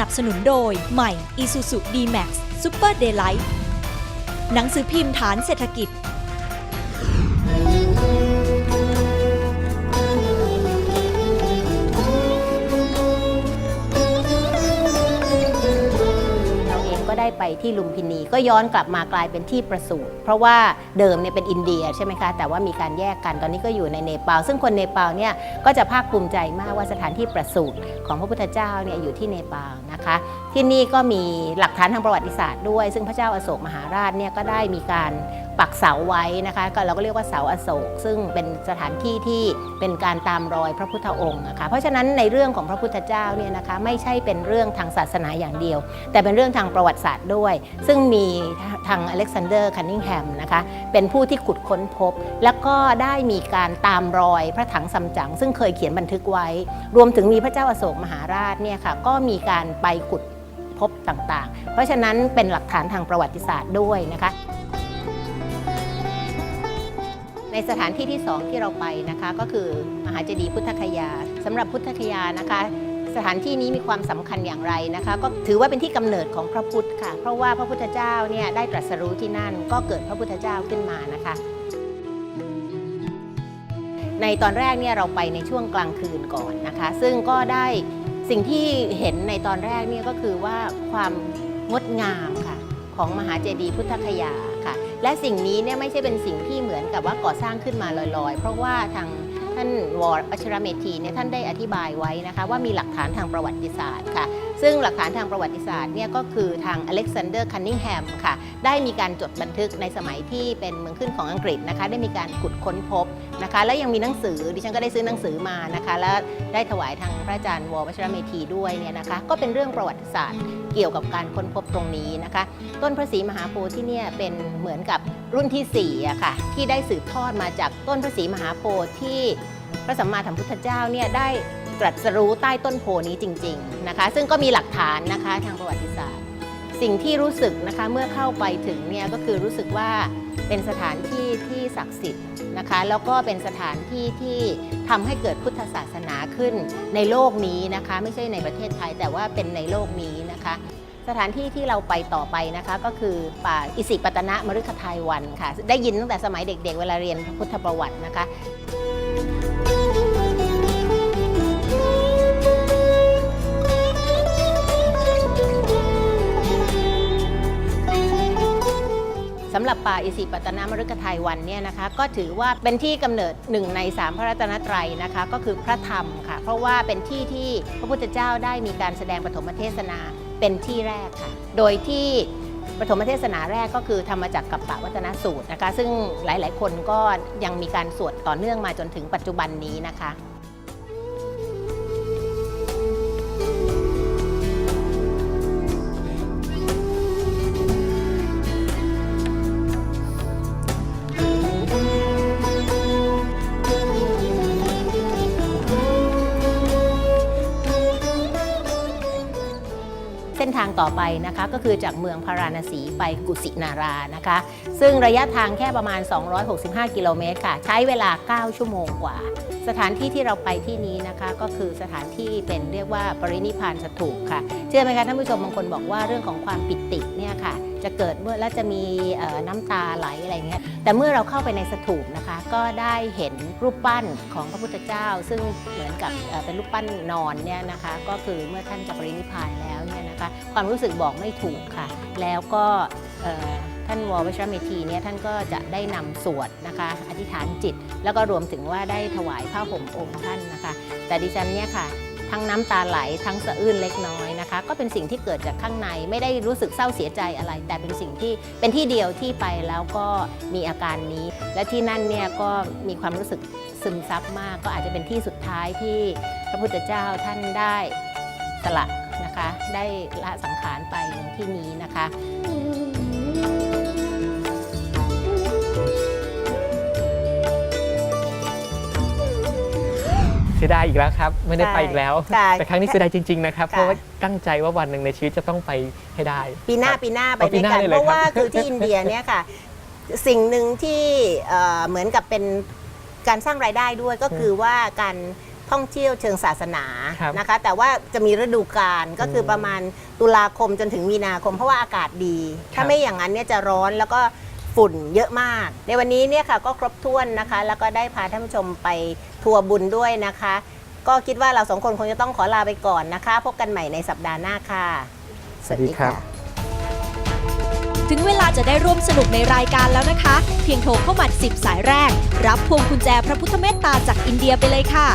นับสนุนโดย ใหม่ Isuzu D-Max Super Daylight หนังสือพิมพ์ฐานเศรษฐกิจ เราเองก็ได้ไปที่ลุมพินีก็ย้อนกลับมากลายเป็นที่ประสูติเพราะว่าเดิมเนี่ยเป็นอินเดียใช่ไหมคะ แต่ว่ามีการแยกกันตอนนี้ก็อยู่ในเนปาลซึ่งคนเนปาลเนี่ยก็จะภาคภูมิใจมากว่าสถานที่ประสูติของพระพุทธเจ้าเนี่ยอยู่ที่เนปาล นะคะ ที่นี่ก็มีหลักฐานทางประวัติศาสตร์ด้วย ซึ่งพระเจ้าอโศกมหาราชเนี่ยก็ได้มีการปักเสาไว้นะคะก็เราก็เรียกว่าเสาอโศก ซึ่งเป็นสถานที่ที่เป็นการตามรอยพระพุทธองค์นะคะเพราะฉะนั้นในเรื่องของพระพุทธเจ้าเนี่ยนะคะไม่ใช่เป็นเรื่องทางศาสนาอย่างเดียว แต่เป็นเรื่องทางประวัติศาสตร์ด้วย ซึ่งมีทางอเล็กซานเดอร์คันนิงแฮมนะคะเป็นผู้ที่ขุดค้นพบ แล้วก็ได้มีการตามรอยพระถังซัมจั๋งซึ่งเคยเขียนบันทึกไว้ รวมถึงมีพระเจ้าอโศกมหาราชเนี่ยค่ะก็มีการไปขุดพบต่างๆ เพราะฉะนั้นเป็นหลักฐานทางประวัติศาสตร์ด้วยนะคะ ในสถานที่ที่ 2 ที่เราไปนะคะ ก็คือมหาเจดีย์พุทธคยาสำหรับพุทธคยานะคะ สถานที่นี้มีความสำคัญอย่างไรนะคะ ก็ถือว่าเป็นที่กำเนิดของพระพุทธค่ะ เพราะว่าพระพุทธเจ้าเนี่ยได้ตรัสรู้ที่นั่นก็เกิดพระพุทธเจ้าขึ้นมานะคะในตอนแรกเนี่ยเราไปในช่วงกลางคืนก่อนนะคะ ซึ่งก็ได้ สิ่งที่เห็นในตอนแรกเนี่ยก็คือว่าความงดงามค่ะของมหาเจดีย์พุทธคยาค่ะ และสิ่งนี้เนี่ยไม่ใช่เป็นสิ่งที่เหมือนกับว่าก่อสร้างขึ้นมาลอยๆ เพราะว่าทางท่านวอร์อัชรเมธีเนี่ยท่านได้อธิบายไว้นะคะว่ามีหลักฐานทางประวัติศาสตร์ค่ะ ซึ่งหลักฐานทางประวัติศาสตร์เนี่ยก็คือทางอเล็กซานเดอร์คันนิงแฮมค่ะ ได้มีการจดบันทึกในสมัยที่เป็นเมืองขึ้นของอังกฤษนะคะ ได้มีการขุดค้นพบ นะคะ และยังมีหนังสือดิฉันก็ได้ซื้อหนังสือมานะคะ แล้วได้ถวายทางพระอาจารย์วอร์วัชรเมธีด้วยเนี่ยนะคะ ก็เป็นเรื่องประวัติศาสตร์เกี่ยวกับการค้นพบตรงนี้นะคะ ต้นพระศรีมหาโพธิ์ที่เนี่ยเป็นเหมือนกับรุ่นที่4อะค่ะที่ได้สืบทอดมาจากต้นพระศรีมหาโพธิ์ที่พระสัมมาสัมพุทธเจ้าเนี่ยได้ตรัสรู้ใต้ต้นโพนี้จริง ๆนะคะ ซึ่งก็มีหลักฐานนะคะทางประวัติศาสตร์ สิ่งที่รู้สึกนะคะเมื่อเข้าไปถึงเนี่ยก็คือรู้สึกว่าเป็นสถานที่ที่ศักดิ์สิทธิ์นะคะ แล้วก็เป็นสถานที่ที่ทำให้เกิดพุทธศาสนาขึ้นในโลกนี้นะคะ ไม่ใช่ในประเทศไทยแต่ว่าเป็นในโลกนี้นะคะ สถานที่ที่เราไปต่อไปนะคะก็คือป่าอิสิปตนะมฤคทายวันค่ะ ได้ยินตั้งแต่สมัยเด็กๆเวลาเรียนพุทธประวัตินะคะ หรับป่าอิสิปตนามฤคทายวันเนี่ยนะคะก็ถือว่าเป็นที่กำเนิดหนึ่งในสามพระรัตนตรัยนะคะก็คือพระธรรมค่ะ เพราะว่าเป็นที่ที่พระพุทธเจ้าได้มีการแสดงปฐมเทศนาเป็นที่แรกค่ะ โดยที่ปฐมเทศนาแรกก็คือทำมจากกัปปะวัตนสูตรนะคะ ซึ่งหลาย ๆ คนก็ยังมีการสวดต่อเนื่องมาจนถึงปัจจุบันนี้นะคะ นทางต่อไปนะคะก็คือจากเมืองพาราณสีไปกุสินารานะคะ ซึ่งระยะทางแค่ประมาณ 265 กิโลเมตรค่ะ ใช้เวลา 9 ชั่วโมงกว่า สถานที่ที่เราไปที่นี้นะคะ ก็คือสถานที่เป็นเรียกว่าปรินิพานสถูปค่ะ เชื่อไหมคะท่านผู้ชมบางคนบอกว่าเรื่องของความปิติเนี่ยค่ะจะเกิดเมื่อแล้วจะมีน้ำตาไหลอะไรเงี้ย แต่เมื่อเราเข้าไปในสถูปนะคะ ก็ได้เห็นรูปปั้นของพระพุทธเจ้า ซึ่งเหมือนกับเป็นรูปปั้นนอนเนี่ยนะคะ ก็คือเมื่อท่านจะปรินิพพานแล้วเนี่ย นะคะ ความรู้สึกบอกไม่ถูกค่ะ แล้วก็ท่านววชรเมธีเนี่ยท่านก็จะได้นำสวดนะคะ อธิษฐานจิต แล้วก็รวมถึงว่าได้ถวายผ้าห่มองค์ท่านนะคะ แต่ดิฉันเนี่ยค่ะทั้งน้ำตาไหลทั้งสะอื้นเล็กน้อยนะคะ ก็เป็นสิ่งที่เกิดจากข้างในไม่ได้รู้สึกเศร้าเสียใจอะไร แต่เป็นสิ่งที่เป็นที่เดียวที่ไปแล้วก็มีอาการนี้ และที่นั่นเนี่ยก็มีความรู้สึกซึมซับมาก ก็อาจจะเป็นที่สุดท้ายที่พระพุทธเจ้าท่านได้สละ นะคะ ได้ละสังขารไปในที่นี้นะคะเสียดายอีกแล้วครับไม่ได้ไปอีกแล้ว ใช่แต่ครั้งนี้เสียดายจริงๆนะครับค่ะ เพราะว่าตั้งใจว่าวันหนึ่งในชีวิตจะต้องไปให้ได้ ปีหน้าครับปีหน้าไปเอาปีด้วยหน้ากันได้เลยเพราะว่าครับ คือที่อินเดียเนี่ยค่ะ สิ่งหนึ่งที่เอ่อเหมือนกับเป็นการสร้างรายได้ด้วยก็คือว่าการ ท่องเที่ยวเชิงศาสนาครับนะคะ แต่ว่าจะมีฤดูกาลก็คือประมาณตุลาคมจนถึงมีนาคมเพราะว่าอากาศดี ถ้าไม่อย่างนั้นเนี่ยจะร้อนแล้วก็ฝุ่นเยอะมาก ในวันนี้เนี่ยค่ะก็ครบถ้วนนะคะ แล้วก็ได้พาท่านผู้ชมไปทัวร์บุญด้วยนะคะ ก็คิดว่าเราสองคนคงจะต้องขอลาไปก่อนนะคะ พบกันใหม่ในสัปดาห์หน้าค่ะ สวัสดีครับ ถึงเวลาจะได้ร่วมสนุกในรายการแล้วนะคะ เพียงโทรเข้ามา10 สายแรก รับพวงกุญแจพระพุทธเมตตาจากอินเดียไปเลยค่ะ